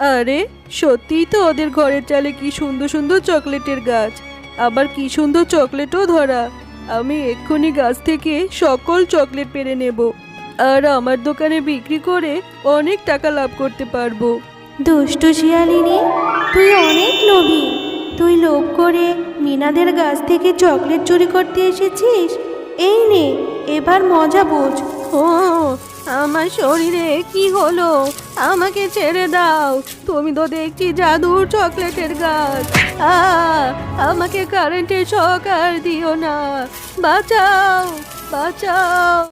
আরে সত্যিই তো ওদের ঘরের চালে কি সুন্দর সুন্দর চকলেটের গাছ। আবার কি সুন্দর চকলেটও ধরা। আমি এক্ষুনি গাছ থেকে সকল চকলেট পেরে নেব। আর আমার দোকানে বিক্রি করে অনেক টাকা লাভ করতে পারব। দুষ্টু শিয়ালিনী তুই অনেক লোভী। তুই লোভ করে মিনাদের গাছ থেকে চকলেট চুরি করতে এসেছিস? এই নে এবার মজা বোঝ। ও আমার শরীরে কি হলো? আমাকে ছেড়ে দাও। তুমি তো দেখছি জাদুর চকলেটের গাছ। আ আমাকে কারেন্টের আর দিও না। বাঁচাও বাঁচাও।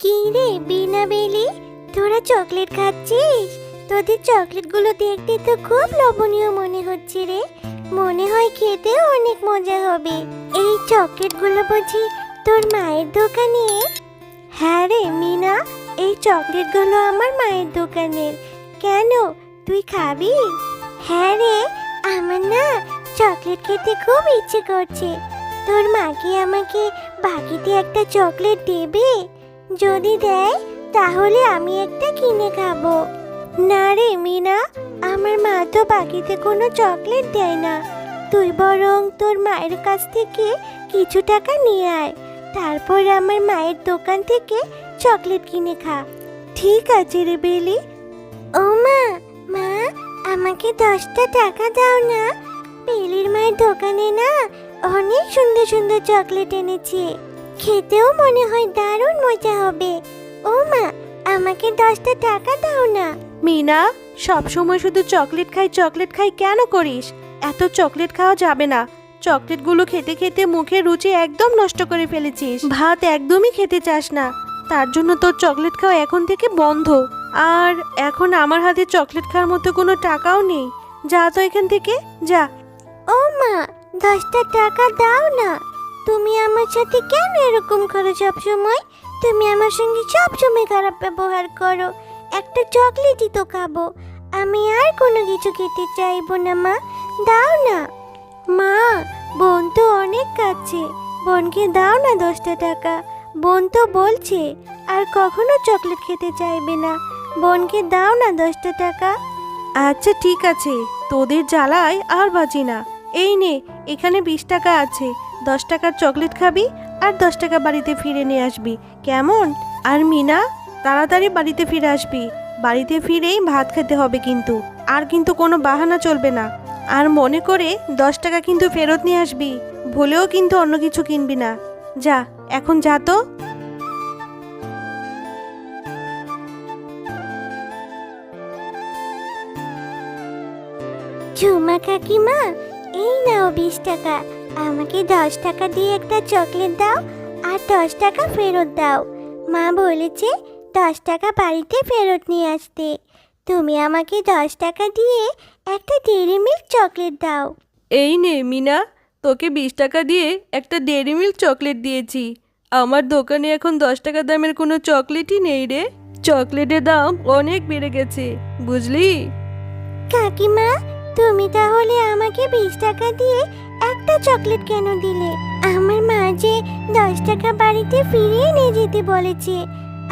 কি রে বিনা বেলি? তোরা চকলেট খাচ্ছিস? তোদের চকলেটগুলো দেখতে তো খুব লোভনীয় মনে হচ্ছে রে। মনে হয় খেতেও অনেক মজা হবে। এই চকলেটগুলো বুঝি তোর মায়ের দোকানে? হ্যাঁ রে, মিনা, এই চকলেটগুলো আমার মায়ের দোকানের। কেন? তুই খাবি? হ্যাঁ রে, আমার না চকলেট খেতে খুব ইচ্ছে করছে। তোর মা কি আমাকে বাকিতে একটা চকলেট দেবে? যদি দেয়, তাহলে আমি একটা কিনে খাব। না রে, মিনা, আমার মা তো বাকিতে কোনো চকলেট দেয় না। তুই বরং তোর মায়ের কাছ থেকে কিছু টাকা নিয়ে আয়। তারপর আমার মায়ের দোকান থেকে চকলেট কিনে খা। ঠিক আছে রে বেলি। ও মা মা, আমাকে দশটা টাকা দাও না। বেলির মায়ের দোকানে না অনেক সুন্দর সুন্দর চকলেট এনেছে। খেতেও মনে হয় দারুণ মজা হবে। ও মা, আমাকে দশটা টাকা দাও না। মিনা সব সময় শুধু চকলেট খাই চকলেট খাই কেন করিস? এত চকলেট খাওয়া যাবে না। চকলেটগুলো খেতে খেতে মুখের রুচি একদম নষ্ট করে ফেলেছিস। ভাত একদমই খেতে চাস না। তার জন্য তোর চকলেট খাওয়া এখন থেকে বন্ধ। আর এখন আমার হাতে চকলেট খাওয়ার মতো কোনো টাকাও নেই। যা তো এখান থেকে, যা। ও মা, দশটা টাকা দাও না। তুমি আমার সাথে কেন এরকম করো সব সময় তুমি আমার সঙ্গে সব সময় খারাপ ব্যবহার করো। একটা চকলেটই তো খাব। আমি আর কোনো কিছু খেতে চাইব না মা। দাও না। মা, বোন তো অনেক কাছে। বোনকে দাও না দশটা টাকা। বোন তো বলছে, আর কখনো চকলেট খেতে চাইবে না। বোনকে দাও না দশটা টাকা। আচ্ছা ঠিক আছে। তোদের জ্বালায় আর বাঁচি না। এই নে, এখানে বিশ টাকা আছে। দশ টাকার চকলেট খাবি আর দশ টাকা বাড়িতে ফিরে নিয়ে আসবি। কেমন? আর মিনা, তাড়াতাড়ি বাড়িতে ফিরে আসবি। বাড়িতে ফিরেই ভাত খেতে হবে কিন্তু। আর কিন্তু কোনো বাহানা চলবে না। আর মনে করে দশ টাকা কিন্তু ফেরত নিয়ে আসবি, ভুলেও কিন্তু অন্য কিছু কিনবি না। যা, এখন যা তো। ঝুমা কাকিমা, এই নাও বিশ টাকা। আমাকে দশ টাকা দিয়ে একটা চকলেট দাও আর দশ টাকা ফেরত দাও। মা বলেছে দশ টাকা বাড়িতে ফেরত নিয়ে আসতে। তুমি আমাকে দশ টাকা দিয়ে একটা ডেরি মিল্ক চকলেট দাও। এই নে মিনা তোকে বিশ টাকা দিয়ে একটা ডেরি মিল্ক চকলেট দিয়েছি। আমার দোকানে এখন দশ টাকা দামের কোনো চকলেটই নেই রে। চকলেটের দাম অনেক বেড়ে গেছে বুঝলি? কাকিমা তুমি তাহলে আমাকে বিশ টাকা দিয়ে একটা চকলেট কেন দিলে? আমার মা যে দশ টাকা বাড়িতে ফিরিয়ে নিয়ে যেতে বলেছে।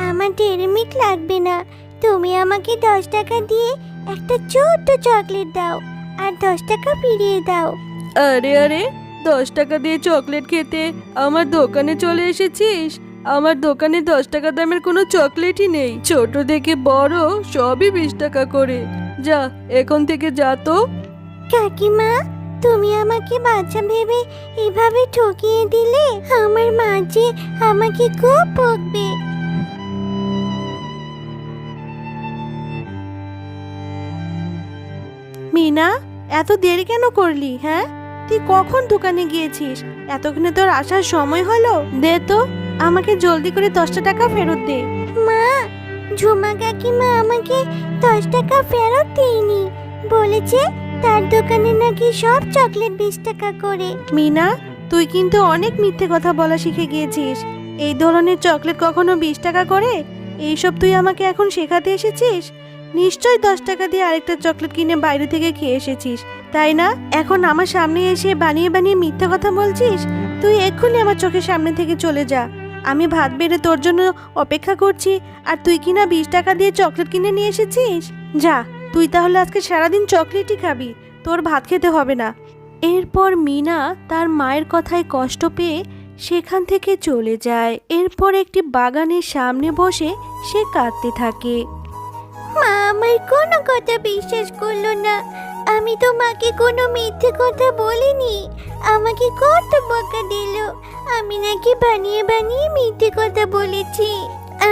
আমার ডেরি মিল্ক লাগবে না। তুমি আমাকে দশ টাকা দিয়ে একটা ছোট্ট চকলেট দাও আর দশ টাকা ফিরিয়ে দাও। আরে আরে দশ টাকা দিয়ে চকলেট খেতে আমার দোকানে চলে এসেছিস? আমার দোকানে দশ টাকা দামের কোনো চকলেটই নেই। ছোট থেকে বড় সবই বিশ টাকা করে। যা এখন থেকে যা তো। কাকিমা তুমি আমাকে বাচ্চা ভেবে এভাবে ঠকিয়ে দিলে আমার মা যে আমাকে খুব বকবে। মিনা এত দেরি কেন করলি হ্যাঁ? তুই কখন দোকানে গিয়েছিস? এতক্ষণে তোর আসার সময় হলো। দে তো আমাকে জলদি করে দশটা টাকা ফেরত দে। মা ঝুমা কাকিমা আমাকে দশ টাকা ফেরত দেয়নি। বলেছে তার দোকানে নাকি সব চকলেট বিশ টাকা করে। মিনা তুই কিন্তু অনেক মিথ্যে কথা বলা শিখে গিয়েছিস। এই ধরনের চকলেট কখনো বিশ টাকা করে? এইসব তুই আমাকে এখন শেখাতে এসেছিস? নিশ্চয়ই দশ টাকা দিয়ে আরেকটা চকলেট কিনে বাইরে থেকে খেয়ে এসেছিস, তাই না? এখন আমার সামনে এসে বানিয়ে বানিয়ে মিথ্যা কথা বলছিস? তুই এক্ষুনি আমার চোখের সামনে থেকে চলে যা। আমি ভাত বেড়ে তোর জন্য অপেক্ষা করছি, আর তুই কিনা বিশ টাকা দিয়ে চকলেট কিনে নিয়ে এসেছিস? যা, তুই তাহলে আজকে সারাদিন চকলেটই খাবি, তোর ভাত খেতে হবে না। এরপর মিনা তার মায়ের কথায় কষ্ট পেয়ে সেখান থেকে চলে যায়। এরপর একটি বাগানের সামনে বসে সে কাঁদতে থাকে। আমার কোনো কথা বিশ্বাস করল না। আমি তো মাকে কোনো মিথ্যে কথা বলিনি। আমাকে কত বকা দিল। আমি নাকি বানিয়ে বানিয়ে মিথ্যে কথা বলেছি।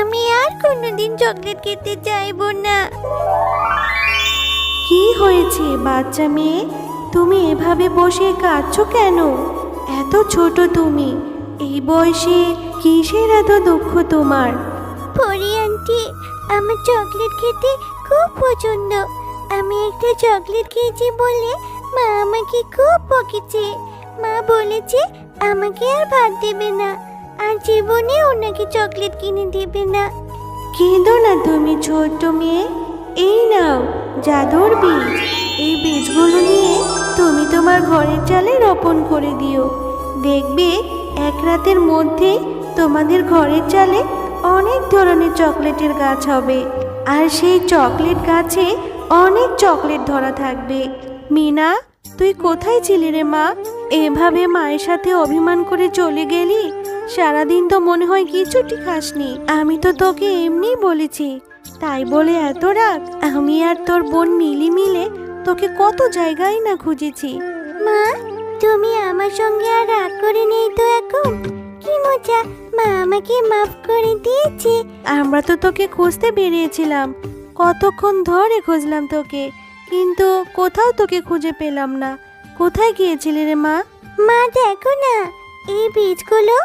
আমি আর কোনোদিন চকলেট খেতে চাইব না। কি হয়েছে বাচ্চা মেয়ে? তুমি এভাবে বসে কাঁদছো কেন? এত ছোট তুমি। এই বয়সে কিসের এত দুঃখ তোমার? পরি আন্টি আমার চকলেট খেতে খুব পছন্দ। আমি একটা চকলেট খেয়েছি বলে মা আমাকে খুব বকেছে। মা বলেছে, আমাকে আর ভাত দেবে না। আর জীবনে ওনাকে চকলেট কিনে দেবে না। কেঁদো না তুমি ছোট্ট মেয়ে। এই নাও জাদুর বীজ। এই বীজগুলো নিয়ে তুমি তোমার ঘরের চালে রোপণ করে দিও। দেখবে এক রাতের মধ্যেই তোমাদের ঘরের চালে অনেক ধরনের চকলেটের গাছ হবে। আর সেই চকলেট গাছে অনেক চকলেট ধরা থাকবে। মিনা, তুই কোথায় ছিলি রে মা? এভাবে মায়ের সাথে অভিমান করে চলে গেলি? সারাদিন তো মনে হয় কিছুটি খাসনি। আমি তো তোকে এমনি বলেছি। তাই বলে এত রাগ আমি আর তোর বোন মিলি মিলে তোকে কত জায়গায় না খুঁজেছি। মা, তুমি আমার সঙ্গে আর রাগ করে নেই তো এখন? মজা। মা আমাকে মাফ করে দিয়েছে। আমরা তো তোকে খুঁজতে বেরিয়েছিলাম। কতক্ষণ ধরে খুঁজলাম তোকে। কিন্তু কোথাও তোকে খুঁজে পেলাম না। কোথায় গিয়েছিলি রে মা? মা দেখো না। এই বীজগুলো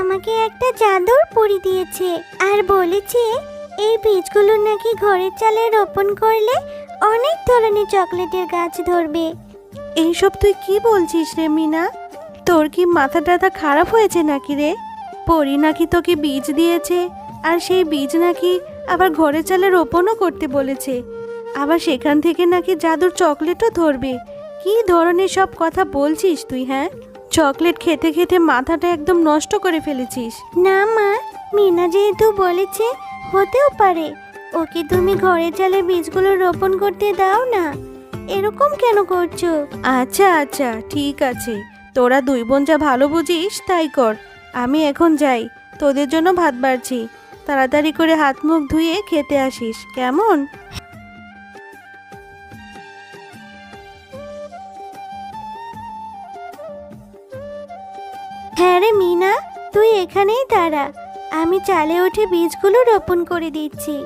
আমাকে একটা জাদুর পরি দিয়েছে আর বলেছে এই বীজগুলো নাকি ঘরের চালে রোপণ করলে অনেক ধরনের চকলেটের গাছ ধরবে। এইসব তুই কি বলছিস রে মিনা? তোর কি মাথা টাথা খারাপ হয়েছে নাকি রে? পরি নাকি তোকে বীজ দিয়েছে? আর সেই বীজ নাকি আবার ঘরে চালে রোপণও করতে বলেছে। আবার সেখান থেকে নাকি জাদুর চকলেটও ধরবে। কি ধরনের সব কথা বলছিস তুই হ্যাঁ? চকলেট খেতে খেতে মাথাটা একদম নষ্ট করে ফেলেছিস। না মা মিনা যেহেতু বলেছে হতেও পারে। ওকে তুমি ঘরের চালে বীজগুলো রোপণ করতে দাও না। এরকম কেন করছ? আচ্ছা আচ্ছা ঠিক আছে। তোরা দুই বোন যা ভালো বুঝিস তাই কর। আমি এখন যাই তোদের জন্য ভাত বাড়ছি। তাড়াতাড়ি করে হাত মুখ ধুয়ে খেতে আসিস কেমন? হ্যাঁ রে মিনা তুই এখানেই দাঁড়া। আমি চালে উঠে বীজগুলো রোপণ করে দিচ্ছি।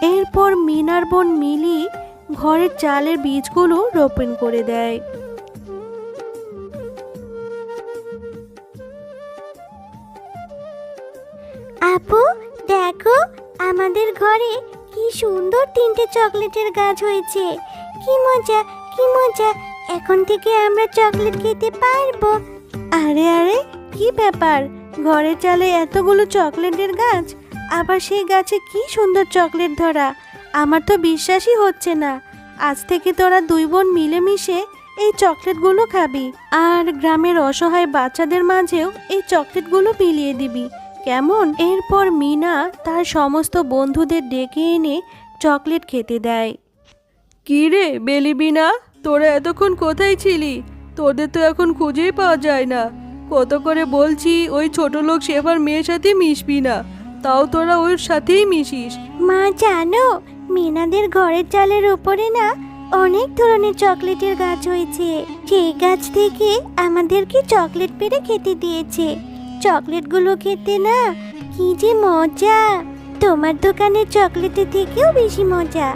এরপর মিনার বোন মিলি ঘরের চালের বীজগুলো রোপণ করে দেয়। আপু, দেখো, আমাদের ঘরে কি সুন্দর তিনটে চকলেটের গাছ হয়েছে। কি মজা কি মজা, এখন থেকে আমরা চকলেট খেতে পারব। আরে আরে, কি ব্যাপার? ঘরের চালে এতগুলো চকলেটের গাছ, আবার সেই গাছে কি সুন্দর চকলেট ধরা? আমার তো বিশ্বাসই হচ্ছে না। আজ থেকে তোরা দুই বোন মিলেমিশে এই চকলেটগুলো খাবি, আর গ্রামের অসহায় বাচ্চাদের মাঝেও এই চকলেটগুলো বিলিয়ে দিবি। কেমন? এরপর মিনা তার সমস্ত বন্ধুদের ডেকে এনে চকলেট খেতে দেয়। কি রে বেলিবি না তোরা এতক্ষণ কোথায় ছিলি? তোদের তো এখন খুঁজেই পাওয়া যায় না। কত করে বলছি ওই ছোট লোক শেফার মেয়ের সাথে মিশবি না। তাও তোরা ওর সাথেই মিশিস। মা জানো মিনাদের ঘরের চালের উপরে না অনেক ধরনের চকলেটের গাছ হয়েছে। সেই গাছ থেকে আমাদেরকে চকলেট পেড়ে খেতে দিয়েছে। চকলেটগুলো খেতে না, কি যে মজা। তোমার দোকানের চকলেটের থেকেও বেশি মজা।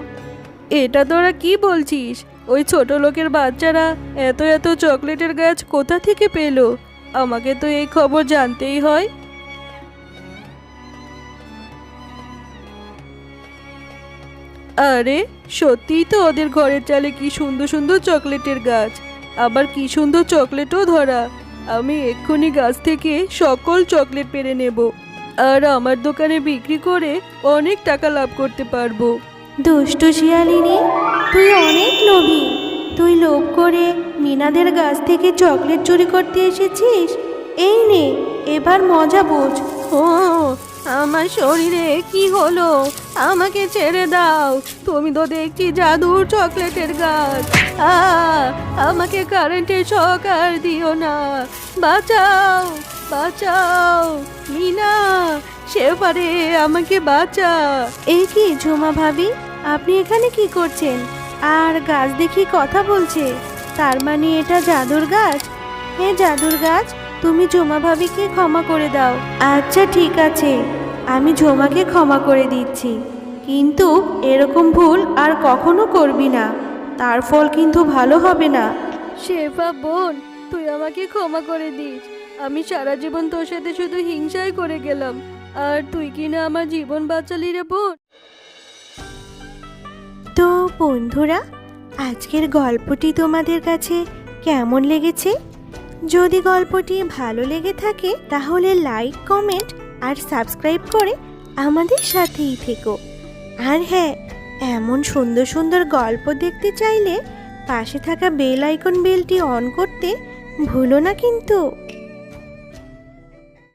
এটা তোরা কি বলছিস? ওই ছোট লোকের বাচ্চারা এত এত চকলেটের গাছ কোথা থেকে পেল? আমাকে তো এই খবর জানতেই হয়। আরে, সত্যিই তো ওদের ঘরের চালে কি সুন্দর সুন্দর চকলেটের গাছ। আবার কি সুন্দর চকলেটও ধরা। আমি এক্ষুনি গাছ থেকে সকল চকলেট পেরে নেব। আর আমার দোকানে বিক্রি করে অনেক টাকা লাভ করতে পারব। দুষ্টু শিয়ালিনী তুই অনেক লোভী। তুই লোভ করে মিনাদের গাছ থেকে চকলেট চুরি করতে এসেছিস? এই নে এবার মজা বোঝ। ও আমার শরীরে কি হলো? আমাকে ছেড়ে দাও। তুমি তো দেখছি জাদুর চকলেটের গাছ। আমাকে কারেন্টের শক আর দিও না। বাঁচাও বাঁচাও, মিনা সেবারে আমাকে বাঁচা। এই কি ঝুমা ভাবি? আপনি এখানে কি করছেন? আর গাছ দেখি কথা বলছে। তার মানে এটা জাদুর গাছ? হ্যাঁ জাদুর গাছ, তুমি ঝুমা ভাবিকে ক্ষমা করে দাও। আচ্ছা ঠিক আছে। আমি ঝুমাকে ক্ষমা করে দিচ্ছি। কিন্তু এরকম ভুল আর কখনো করবি না। তার ফল কিন্তু ভালো হবে না। শেফা বোন তুই আমাকে ক্ষমা করে দিস। আমি সারা জীবন তোর সাথে শুধু হিংসাই করে গেলাম। আর তুই কি না আমার জীবন বাঁচালি রে বোন? তো বন্ধুরা আজকের গল্পটি তোমাদের কাছে কেমন লেগেছে? যদি গল্পটি ভালো লেগে থাকে তাহলে লাইক কমেন্ট আর সাবস্ক্রাইব করে আমাদের সাথেই থেকো। আর হ্যাঁ এমন সুন্দর সুন্দর গল্প দেখতে চাইলে পাশে থাকা বেল আইকন বেলটি অন করতে ভুলো না কিন্তু।